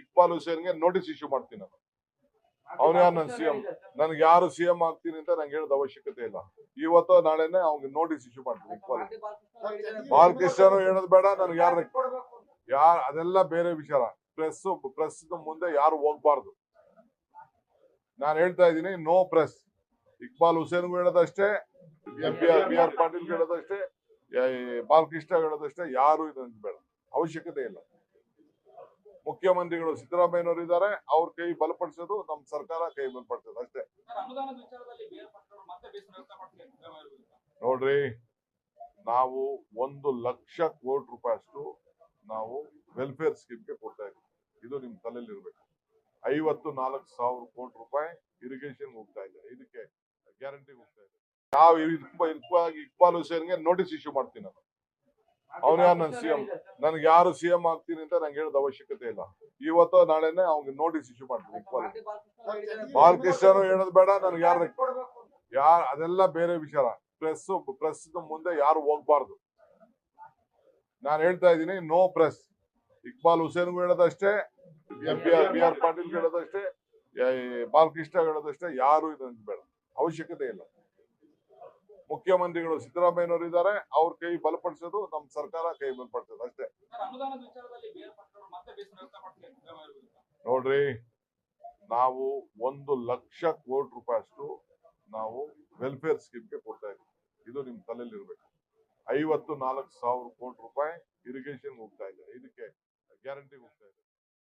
ಇಕ್ಬಾಲ್ ಹುಸೇನ್ಗೆ notice issue ಮಾಡ್ತೀನಿ ನಾನು. ಅವನು ಯಾರು? ನನ್ನ ಸಿಎಂ ನನ್ಗೆ ಯಾರು ಸಿಎಂ ಆಗ್ತೀನಿ ಅಂತ ನಂಗೆ ಹೇಳೋದು ಅವಶ್ಯಕತೆ ಇಲ್ಲ. ಇವತ್ತು ನಾಳೆನೆ ಅವ್ನಿಗೆ ನೋಟಿಸ್ ಇಶ್ಯೂ ಮಾಡ್ತೀನಿ ಇಕ್ಬಾಲ್ ಬಾಲಕೃಷ್ಣನು ಹೇಳೋದು ಬೇಡ, ನನ್ಗೆ ಯಾರು ಯಾರ ಅದೆಲ್ಲ ಬೇರೆ ವಿಚಾರ. ಪ್ರೆಸ್ ಪ್ರೆಸ್ ಮುಂದೆ ಯಾರು ಹೋಗ್ಬಾರ್ದು. ನಾನು ಹೇಳ್ತಾ ಇದ್ದೀನಿ ನೋ ಪ್ರೆಸ್ ಇಕ್ಬಾಲ್ ಹುಸೇನ್ಗೂ ಹೇಳೋದಷ್ಟೇ M P R B R Patil ಹೇಳೋದಷ್ಟೇ Balakrishna ಹೇಳೋದಷ್ಟೇ ಯಾರು ಇದು ಬೇಡ. ಅವಶ್ಯಕತೆ ಇಲ್ಲ. ಮುಖ್ಯಮಂತ್ರಿಗಳು ಸಿದ್ದರಾಮಯ್ಯನವರು ಇದ್ದಾರೆ ಅವ್ರ ಕೈ ಬಲಪಡಿಸೋದು ನಮ್ಮ ಸರ್ಕಾರ ಕೈ ಬಲಪಡಿಸೋದು ಅಷ್ಟೇ. ನೋಡ್ರಿ ನಾವು ಒಂದು ಲಕ್ಷ ಕೋಟಿ ರೂಪಾಯಿ ಅಷ್ಟು ನಾವು ವೆಲ್ಫೇರ್ ಸ್ಕೀಮ್ಗೆ ಕೊಡ್ತಾ ಇದ್ದೀವಿ. ಇದು ನಿಮ್ ತಲೆಯಲ್ಲಿ ಇರ್ಬೇಕು. ಐವತ್ತು ನಾಲ್ಕು ಸಾವಿರ ಕೋಟಿ ರೂಪಾಯಿ ಇರಿಗೇಷನ್ ಹೋಗ್ತಾ ಇದೆ. ಇದಕ್ಕೆ ಗ್ಯಾರಂಟಿ ಹೋಗ್ತಾ ಇದೆ. ನಾವು ಇಕ್ಬಾಲ್ ಇಕ್ಬಾಲ್ ಹುಸೇನ್ಗೆ ನೋಟಿಸ್ ಇಶ್ಯೂ ಮಾಡ್ತೀನಿ ನಾನು. ಅವನು ಯಾರು ನನ್ನ ಸಿಎಂ. ನನ್ಗೆ ಯಾರು ಸಿಎಂ ಆಗ್ತೀನಿ ಅಂತ ನಂಗೆ ಹೇಳೋದ್ ಅವಶ್ಯಕತೆ ಇಲ್ಲ. ಇವತ್ತು ನಾಳೆನೆ ಅವ್ನಿಗೆ ನೋಟಿಸ್ ಇಶ್ಯೂ ಮಾಡ್ತೀನಿ ಇಕ್ಬಾಲ್ ಬಾಲಕೃಷ್ಣನು ಹೇಳೋದು ಬೇಡ ನನ್ಗೆ ಯಾರು ಯಾರು ಅದೆಲ್ಲ ಬೇರೆ ವಿಚಾರ. ಪ್ರೆಸ್ ಪ್ರೆಸ್ ಮುಂದೆ ಯಾರು ಹೋಗ್ಬಾರ್ದು. ನಾನು ಹೇಳ್ತಾ ಇದ್ದೀನಿ ನೋ ಪ್ರೆಸ್ ಇಕ್ಬಾಲ್ ಹುಸೇನ್ಗೂ ಹೇಳೋದಷ್ಟೇ M B R B R Patil ಹೇಳೋದಷ್ಟೇ Balakrishna ಹೇಳೋದಷ್ಟೇ ಯಾರು ಇದು ಬೇಡ. ಅವಶ್ಯಕತೆ ಇಲ್ಲ. ಮುಖ್ಯಮಂತ್ರಿಗಳು ಸಿದ್ದರಾಮಯ್ಯನವರು ಇದ್ದಾರೆ, ಅವ್ರ ಕೈ ಬಲಪಡಿಸೋದು ನಮ್ಮ ಸರ್ಕಾರ ಕೈ ಬಲಪಡಿಸೋದು ಅಷ್ಟೇ. ನೋಡ್ರಿ, ನಾವು ಒಂದು ಲಕ್ಷ ಕೋಟಿ ರೂಪಾಯಿ ಅಷ್ಟು ನಾವು ವೆಲ್ಫೇರ್ ಸ್ಕೀಮ್ಗೆ ಕೊಡ್ತಾ ಇದ್ದೀವಿ. ಇದು ನಿಮ್ ತಲೆಯಲ್ಲಿ ಇರಬೇಕು. ಐವತ್ತು ನಾಲ್ಕು ಸಾವಿರ ಕೋಟಿ ರೂಪಾಯಿ ಇರಿಗೇಷನ್ ಹೋಗ್ತಾ ಇದೆ. ಇದಕ್ಕೆ ಗ್ಯಾರಂಟಿ ಹೋಗ್ತಾ ಇದೆ.